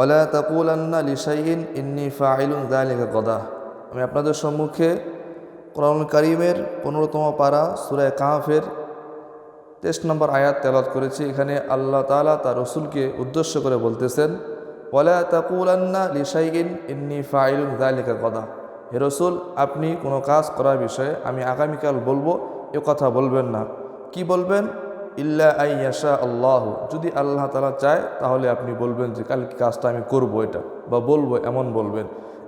OLA তাকুলান্না লিসাইন ইন্নি ফাইলুন দালিকা গদা। আমি আপনাদের সম্মুখে কোরআন করিমের পনেরোতম পারা সুরায় কাহাফের তেইশ নম্বর আয়াত তেলাত করেছি। এখানে আল্লাহ তালা তার রসুলকে উদ্দেশ্য করে বলতেছেন ওলা তাকুলান্না লিসাইন ইন্নি ফাইলুন দালিকা গদা। হে রসুল, আপনি কোনো কাজ করার বিষয়ে আমি আগামীকাল বলব, এ কথা বলবেন না। কি বলবেন? ইল্লা আই ইয়াশা আল্লাহ। যদি আল্লাহ তালা চায়, তাহলে আপনি বলবেন যে কালকে কাজটা আমি করব এটা, বা বলব, এমন বলবেন।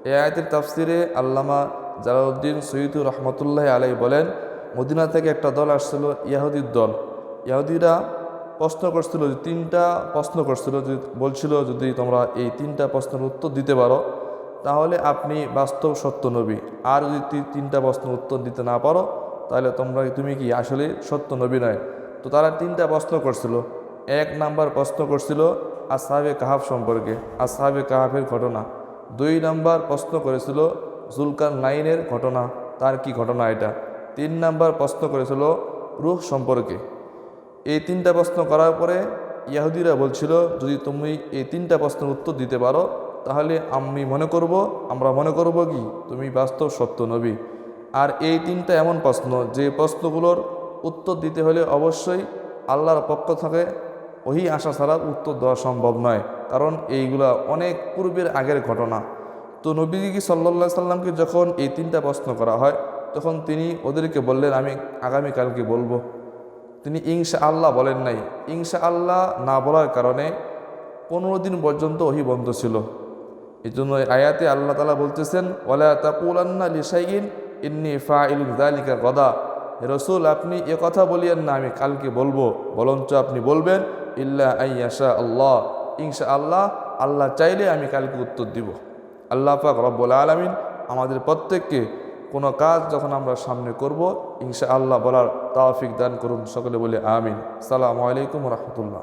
এই আয়াতের তাফসিরে আল্লামা জালাউদ্দিন সৈয়দুর রহমতুল্লাহ আলাই বলেন, মদিনা থেকে একটা দল আসছিল, ইয়াহুদির দল। ইয়াহুদিরা প্রশ্ন করছিল যে, তিনটা প্রশ্ন করছিল, যে বলছিল যদি তোমরা এই তিনটা প্রশ্নের উত্তর দিতে পারো, তাহলে আপনি বাস্তব সত্য নবী। আর যদি তিনটা প্রশ্নের উত্তর দিতে না পারো, তাহলে তোমরা, তুমি কি আসলে সত্য নবী নয়? তো তারা তিনটা প্রশ্ন করছিল। এক নাম্বার প্রশ্ন করছিল আসাহাবে কাহাব সম্পর্কে, আসাহাবে কাহাবের ঘটনা। দুই নাম্বার প্রশ্ন করেছিল জুলকার নাইনের ঘটনা, তার কি ঘটনা এটা? তিন নাম্বার প্রশ্ন করেছিল রুহ সম্পর্কে। এই তিনটা প্রশ্ন করার পরে ইয়াহুদিরা বলছিল, যদি তুমি এই তিনটা প্রশ্নের উত্তর দিতে পারো, তাহলে আমি মনে করব, আমরা মনে করব কি? তুমি বাস্তব সত্য নবী। আর এই তিনটা এমন প্রশ্ন, যে প্রশ্নগুলোর উত্তর দিতে হলে অবশ্যই আল্লাহর পক্ষ থেকে ওহি আশা ছাড়া উত্তর দেওয়া সম্ভব নয়। কারণ এইগুলা অনেক পূর্বের আগের ঘটনা। তো নবীজি সাল্লা সাল্লামকে যখন এই তিনটা প্রশ্ন করা হয়, তখন তিনি ওদেরকে বললেন, আমি আগামীকালকে বলব। তিনি ইংসা আল্লাহ বলেন নাই। ইংসা আল্লাহ না বলার কারণে পনেরো দিন পর্যন্ত ওহি বন্ধ ছিল। এই জন্য আয়াতে আল্লাহ তালা বলতেছেন ওলা তাকুলান্না লিসাইন ইন্নি ফা ইলুম দালিকা গদা। রসুল, আপনি এ কথা বলিয়েন না, আমি কালকে বলব। বরঞ্চ আপনি বলবেন, ইল্লা আইয়াশা আল্লাহ। ইংসা আল্লাহ আল্লাহ চাইলে আমি কালকে উত্তর দিব। আল্লাহ পাক রব্বুল আলমিন আমাদের প্রত্যেককে কোনো কাজ যখন আমরা সামনে করব ইনশা আল্লাহ বলার তাওফিক দান করুন, সকলে বলে আমিন। সালামু আলাইকুম রহমতুল্লাহ।